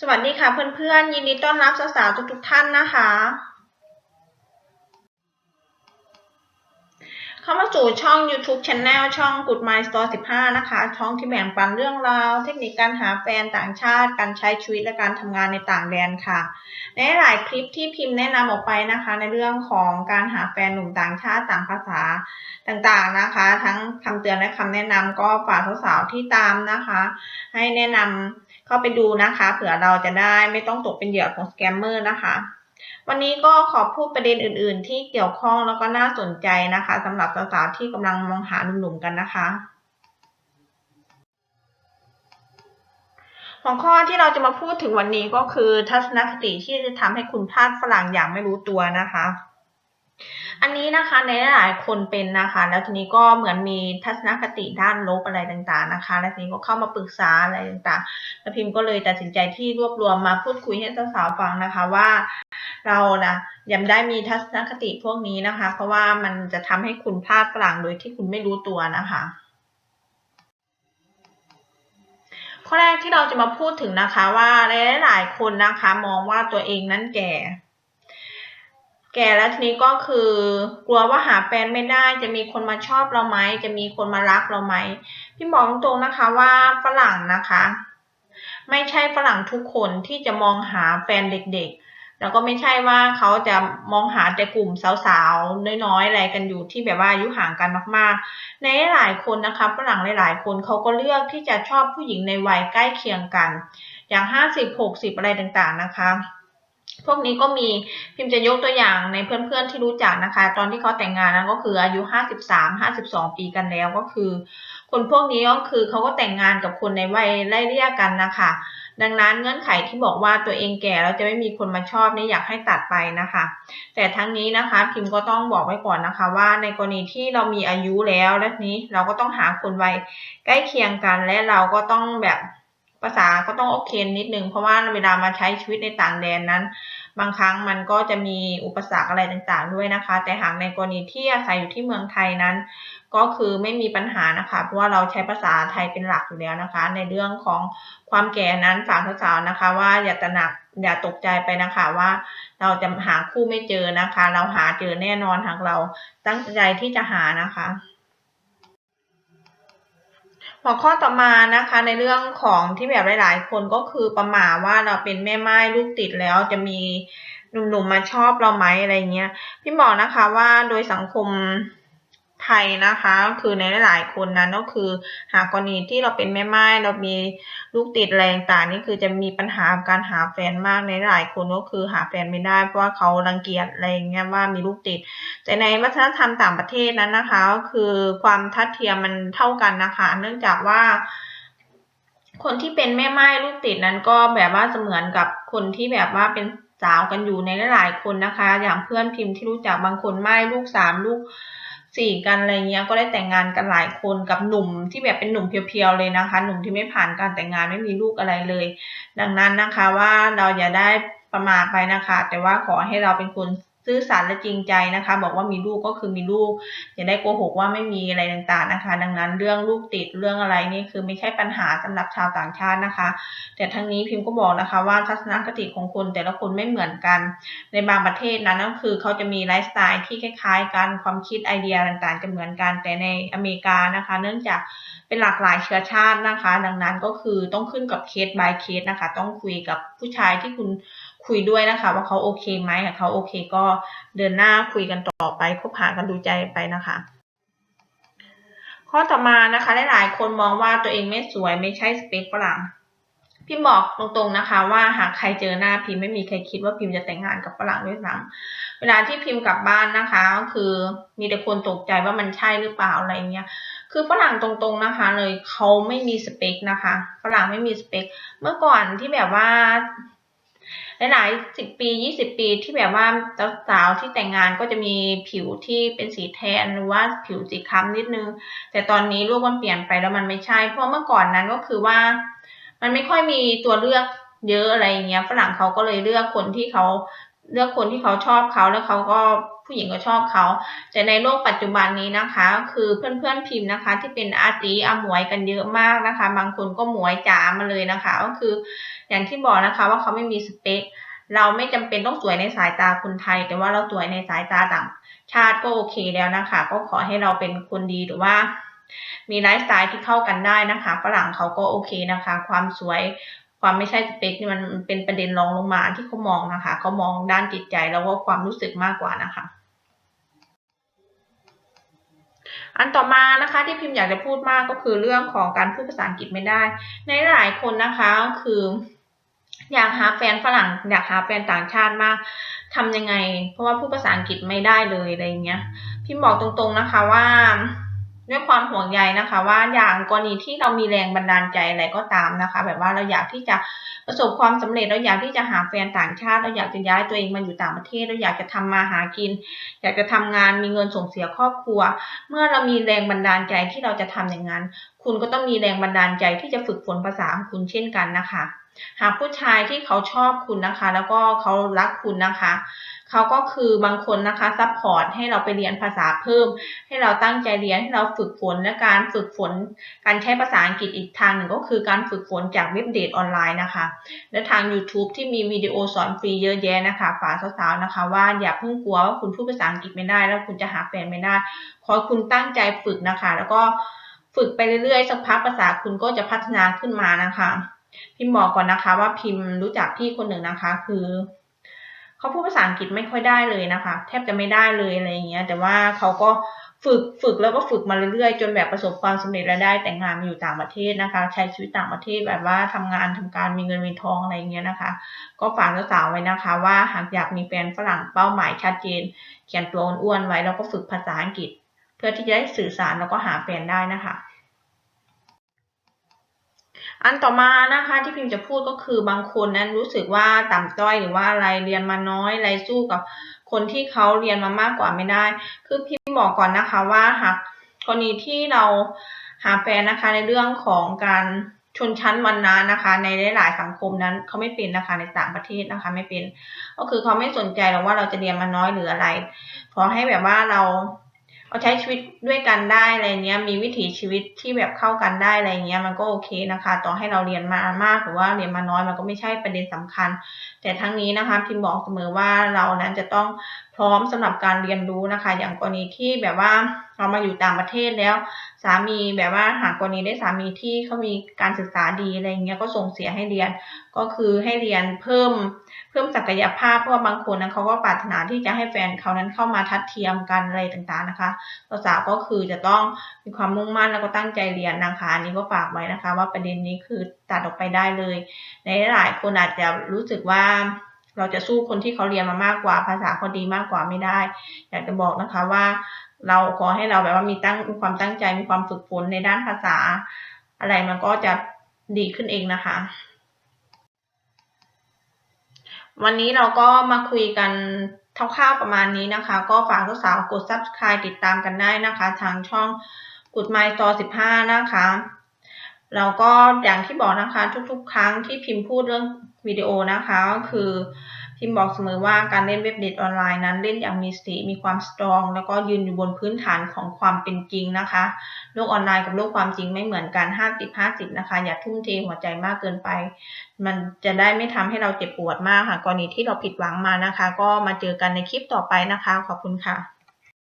สวัสดีค่ะเพื่อนๆ ยินดีต้อนรับสาวๆทุกๆท่านนะคะ เข้ามาสู่ช่อง YouTube Channel ช่อง Good My Store 15 นะคะ ช่องที่แบ่งปันเรื่องราว เทคนิคการหาแฟนต่างชาติ การใช้ชีวิตและการทำงานในต่างแดนค่ะ ในหลายคลิปที่พิมพ์แนะนำออกไปนะคะ ในเรื่องของการหาแฟนหนุ่มต่างชาติต่างภาษาต่างๆนะคะ ทั้งคำเตือนและคำแนะนำก็ฝากสาวๆที่ตามนะคะ ให้แนะนำเข้าไปดูนะคะ เผื่อเราจะได้ไม่ต้องตกเป็นเหยื่อของสแกมเมอร์นะคะ วันนี้ก็ขอพูดประเด็นอื่น ๆ ที่เกี่ยวข้องแล้วก็น่าสนใจนะคะสำหรับสาวๆที่กำลังมองหาหนุ่มๆกันนะคะ หัวข้อที่เราจะมาพูดถึงวันนี้ก็คือทัศนคติที่จะทำให้คุณพลาดฝรั่งอย่างไม่รู้ตัวนะคะ อันนี้นะคะในหลายคนเป็นนะคะ แล้วทีนี้ก็เหมือนมีทัศนคติด้านลบอะไรต่างๆนะคะ แล้วทีนี้ก็เข้ามาปรึกษาอะไรต่างๆแล้วพิมพ์ก็เลยตัดสินใจที่รวบรวมมาพูดคุยให้สาวๆฟังนะคะว่า เรานะยังได้มีทัศนคติพวกนี้นะคะ เพราะว่ามันจะทำให้คุณพลาดฝรั่งโดยที่คุณไม่รู้ตัวนะคะข้อแรกที่เราจะมาพูดถึงนะคะว่าหลายๆคนนะคะ มองว่าตัวเองนั้นแก่ แก่แล้วทีนี้ก็คือกลัวว่าหาแฟนไม่ได้ จะมีคนมาชอบเราไหม จะมีคนมารักเราไหม พี่บอกตรงๆนะคะว่าฝรั่งนะคะ ไม่ใช่ฝรั่งทุกคนที่จะมองหาแฟนเด็กๆ แล้วก็ไม่ใช่ว่าเขาจะมองหาแต่กลุ่มสาวๆ น้อยๆ อะไรกันอยู่ที่แบบว่าอายุห่างกันมากๆ ในหลายคนนะคะฝรั่งหลายๆ คนเขาก็เลือกที่จะชอบผู้หญิงในวัยใกล้เคียงกัน อย่างห้าสิบหกสิบอะไรต่างๆนะคะ พวกนี้ก็มีพิมพ์จะยกตัวอย่างในเพื่อนๆที่รู้จักนะคะ ตอนที่เขาแต่งงานนั้นก็คืออายุห้าสิบสามห้าสิบสองปีกันแล้วก็คือ คนพวกนี้ก็คือเขาก็แต่งงานกับคนในวัยไล่เรียกกันนะคะ ดังนั้นเงื่อนไขที่บอกว่าตัวเองแก่แล้วจะไม่มีคนมาชอบนี่อยากให้ตัดไปนะคะ แต่ทั้งนี้นะคะพิมพ์ก็ต้องบอกไว้ก่อนนะคะ ว่าในกรณีที่เรามีอายุแล้วและนี้เราก็ต้องหาคนวัยใกล้เคียงกันและเราก็ต้องแบบ ภาษาก็ต้องโอเคนิดนึงเพราะว่าเวลามาใช้ชีวิตในต่างแดนนั้น บางครั้งมันก็จะมีอุปสรรคอะไรต่างๆด้วยนะคะ แต่หากในกรณีที่อาศัยอยู่ที่เมืองไทยนั้น ก็คือไม่มีปัญหานะคะเพราะว่าเราใช้ภาษาไทยเป็นหลักอยู่แล้วนะคะ ในเรื่องของความแก่นั้นฝากสาวๆนะคะ ว่าอย่าตระหนักอย่าตกใจไปนะคะว่าเราจะหาคู่ไม่เจอนะคะ เราหาเจอแน่นอนหากเราตั้งใจที่จะหานะคะ หัวข้อต่อมานะคะในเรื่องของที่แบบหลายๆ คนก็คือประมาว่าเราเป็นแม่ไม้ลูกติดแล้วจะมีหนุ่มๆมาชอบเราไหมอะไรเงี้ยพี่บอกนะคะว่าโดยสังคม ไทยนะคะ คือในหลายๆคนนั้นก็คือ หากกรณีที่เราเป็นแม่ไม้เรามีลูกติดแรงต่างนี่คือจะมีปัญหาการหาแฟนมากในหลายคนก็คือหาแฟนไม่ได้เพราะว่าเขารังเกียจอะไรเงี้ยว่ามีลูกติด แต่ในวัฒนธรรมต่างประเทศนั้นนะคะก็คือความทัดเทียมมันเท่ากันนะคะ เนื่องจากว่าคนที่เป็นแม่ไม้ลูกติดนั้นก็แบบว่าเสมือนกับคนที่แบบว่าเป็นสาวกันอยู่ในหลายๆคนนะคะ อย่างเพื่อนพิมพ์ที่รู้จักบางคนไม้ลูกสามลูก สี่กันอะไรเงี้ยก็ได้แต่งงานกันหลายคนกับหนุ่มที่แบบเป็นหนุ่มเพียวๆเลยนะคะ หนุ่มที่ไม่ผ่านการแต่งงานไม่มีลูกอะไรเลย ดังนั้นนะคะว่าเราอย่าได้ประมาทไปนะคะ แต่ว่าขอให้เราเป็นคน ซื่อสัตย์และจริงใจนะคะ บอกว่ามีลูกก็คือมีลูก อย่าได้โกหกว่าไม่มีอะไรต่างๆนะคะ ดังนั้นเรื่องลูกติดเรื่องอะไรนี่คือไม่ใช่ปัญหาสำหรับชาวต่างชาตินะคะ แต่ทั้งนี้พิมพ์ก็บอกนะคะว่าทัศนคติของคนแต่ละคนไม่เหมือนกัน ในบางประเทศนั้นก็คือเขาจะมีไลฟ์สไตล์ที่คล้ายๆกันความคิดไอเดียต่างๆ จะเหมือนกันแต่ในอเมริกานะคะ เนื่องจากเป็นหลากหลายเชื้อชาตินะคะ ดังนั้นก็คือต้องขึ้นกับเคส by เคสนะคะ ต้องคุยกับผู้ชายที่คุณ คุยด้วยนะคะ ว่าเขาโอเคไหมหากเขาโอเคก็เดินหน้าคุยกันต่อไปคบหากันดูใจไปนะคะ ข้อต่อมานะคะหลายๆคนมองว่าตัวเองไม่สวยไม่ใช่สเปคฝรั่งพิมบอกตรงๆนะคะว่าหากใครเจอหน้าพิมไม่มีใครคิดว่าพิมจะแต่งงานกับฝรั่งด้วยซ้ำเวลาที่พิมกลับบ้านนะคะก็คือมีแต่คนตกใจว่ามันใช่หรือเปล่าอะไรเงี้ยคือฝรั่งตรงๆนะคะเลยเขาไม่มีสเปคนะคะฝรั่งไม่มีสเปค เมื่อก่อนที่แบบว่า หลายสิบปียี่สิบปีที่แบบว่าสาวที่แต่งงานก็จะมีผิวที่เป็นสีแทนหรือว่าผิวสีคล้ำนิดนึง แต่ตอนนี้โลกมันเปลี่ยนไปแล้วมันไม่ใช่ เพราะเมื่อก่อนนั้นก็คือว่า มันไม่ค่อยมีตัวเลือกเยอะอะไรเงี้ยฝรั่งเขาก็เลยเลือกคนที่เขาเลือกคนที่เขาชอบเขาแล้วเขาก็ ผู้หญิงก็ชอบเขาแต่ในโลกปัจจุบันนี้นะคะ คือเพื่อนๆพิมพ์นะคะ ที่เป็นอาตีอาหมวยกันเยอะมากนะคะ บางคนก็หมวยจ๋ามาเลยนะคะ ก็คืออย่างที่บอกนะคะว่าเขาไม่มีสเปคเราไม่จำเป็นต้องสวยในสายตาคนไทย แต่ว่าเราสวยในสายตาต่างชาติก็โอเคแล้วนะคะ ก็ขอให้เราเป็นคนดีหรือว่า มีไลฟ์สไตล์ที่เข้ากันได้นะคะฝรั่งเขาก็โอเคนะคะ ความสวย ความไม่ใช่สเปคนี่มันเป็นประเด็นรองลงมาที่เขามองนะคะเขามองด้านจิตใจแล้วก็ความรู้สึกมากกว่านะคะ อันต่อมานะคะที่พิมพ์อยากจะพูดมากก็คือเรื่องของการพูดภาษาอังกฤษไม่ได้ ในหลายคนนะคะคือ อยากหาแฟนฝรั่ง อยากหาแฟนต่างชาติมากทำยังไง เพราะว่าพูดภาษาอังกฤษไม่ได้เลยอะไรเงี้ย พิมพ์บอกตรงๆนะคะว่า ด้วยความห่วงใยนะคะ ว่าอย่างกรณีที่เรามีแรงบันดาลใจอะไรก็ตามนะคะ แบบว่าเราอยากที่จะประสบความสำเร็จเราอยากที่จะหาแฟนต่างชาติเราอยากจะย้ายตัวเองมาอยู่ต่างประเทศเราอยากจะทำมาหากิน อยากจะทำงานมีเงินส่งเสียครอบครัว เมื่อเรามีแรงบันดาลใจที่เราจะทำอย่างนั้น คุณก็ต้องมีแรงบันดาลใจที่จะฝึกฝนภาษาของคุณเช่นกันนะคะ หากผู้ชายที่เขาชอบคุณนะคะ แล้วก็เขารักคุณนะคะเขาก็คือบางคนนะคะซัพพอร์ตให้เราไปเรียนภาษาเพิ่ม ให้เราตั้งใจเรียนให้เราฝึกฝนและการฝึกฝน การใช้ภาษาอังกฤษอีกทางหนึ่งก็คือการฝึกฝนจากเว็บเดทออนไลน์นะคะ และทาง YouTube ที่มีวิดีโอสอนฟรีเยอะแยะนะคะฝากสาวๆนะคะ ว่าอย่าเพิ่งกลัวว่าคุณพูดภาษาอังกฤษไม่ได้ แล้วคุณจะหาแฟนไม่ได้ขอคุณตั้งใจฝึกนะคะ แล้วก็ฝึกไปเรื่อยๆ สักพักภาษาคุณก็จะพัฒนาขึ้นมานะคะ พิมพ์บอกก่อนนะคะว่าพิมพ์รู้จักพี่คนหนึ่งนะคะ คือเขาพูดภาษาอังกฤษไม่ค่อยได้เลยนะคะ แทบจะไม่ได้เลยอะไรอย่างเงี้ย แต่ว่าเขาก็ฝึกฝึกแล้วก็ฝึกมาเรื่อยๆ จนแบบประสบความสำเร็จและได้แต่งงานมาอยู่ต่างประเทศนะคะ ใช้ชีวิตต่างประเทศแบบว่าทำงานทำการมีเงินมีทองอะไรอย่างเงี้ยนะคะ ก็ฝากสาวๆไว้นะคะ ว่าหากอยากมีแฟนฝรั่งเป้าหมายชัดเจน เขียนตัวอ้วนไว้แล้วก็ฝึกภาษาอังกฤษ เพื่อที่จะได้สื่อสารแล้วก็หาแฟนได้นะคะ อันต่อมานะคะที่พิมพ์จะพูดก็คือบางคนนั้นรู้สึกว่าต่ำต้อยหรือว่าอะไรเรียนมาน้อยอะไรสู้กับคนที่เขาเรียนมามากกว่าไม่ได้ คือพิมพ์บอกก่อนนะคะว่าหากกรณีที่เราหาแฟนนะคะในเรื่องของการชนชั้นวรรณะนะคะ ในหลาย ๆ สังคมนั้นเขาไม่เป็นนะคะในต่างประเทศนะคะไม่เป็น ก็คือเขาไม่สนใจหรอกว่าเราจะเรียนมาน้อยหรืออะไรขอให้แบบว่าเรา เราใช้ชีวิตด้วยกันได้อะไรเงี้ย มีวิถีชีวิตที่แบบเข้ากันได้อะไรเงี้ย มันก็โอเคนะคะ ต่อให้เราเรียนมามากหรือว่าเรียนมาน้อยมันก็ไม่ใช่ประเด็นสำคัญ แต่ทั้งนี้นะคะพิมบอกเสมอว่าเรานั้นจะต้องพร้อมสำหรับการเรียนรู้นะคะ อย่างกรณีที่แบบว่าเรามาอยู่ต่างประเทศแล้ว สามีแบบว่าหากกรณีได้สามีที่เขามีการศึกษาดีอะไรเงี้ยก็ส่งเสียให้เรียน ก็คือให้เรียนเพิ่มเพิ่มศักยภาพเพราะบางคนนั้นเขาก็ปรารถนาที่จะให้แฟนเขานั้นเข้ามาทัดเทียมกันอะไรต่างๆนะคะสาวก็คือจะต้องมีความมุ่งมั่นแล้วก็ตั้งใจเรียนนะคะอันนี้ก็ฝากไว้นะคะ ว่าประเด็นนี้คือตัดออกไปได้เลย ในหลายคนอาจจะรู้สึกว่า เราจะสู้คนที่เขาเรียนมามากกว่าภาษาเขาดีมากกว่าไม่ได้ อยากจะบอกนะคะว่าเราขอให้เราแบบว่ามีตั้งมีความตั้งใจมีความฝึกฝนในด้านภาษา อะไรมันก็จะดีขึ้นเองนะคะ วันนี้เราก็มาคุยกันคร่าวๆประมาณนี้นะคะ ก็ฝากสาวๆกด subscribe ติดตามกันได้นะคะ ทางช่องกุดไมล์ต่อ15 นะคะแล้วก็อย่างที่บอกนะคะทุกๆ ครั้งที่พิมพ์พูดเรื่อง วิดีโอนะคะก็คือพิมพ์บอกเสมอว่าการเล่นเว็บเด็ดออนไลน์นั้นเล่นอย่างมีสติมีความสตรอง แล้วก็ยืนอยู่บนพื้นฐานของความเป็นจริงนะคะ โลกออนไลน์กับโลกความจริงไม่เหมือนกัน50-50นะคะ อย่าทุ่มเทหัวใจมากเกินไป มันจะได้ไม่ทำให้เราเจ็บปวดมากค่ะกรณีที่เราผิดหวังมานะคะ ก็มาเจอกันในคลิปต่อไปนะคะ ขอบคุณค่ะ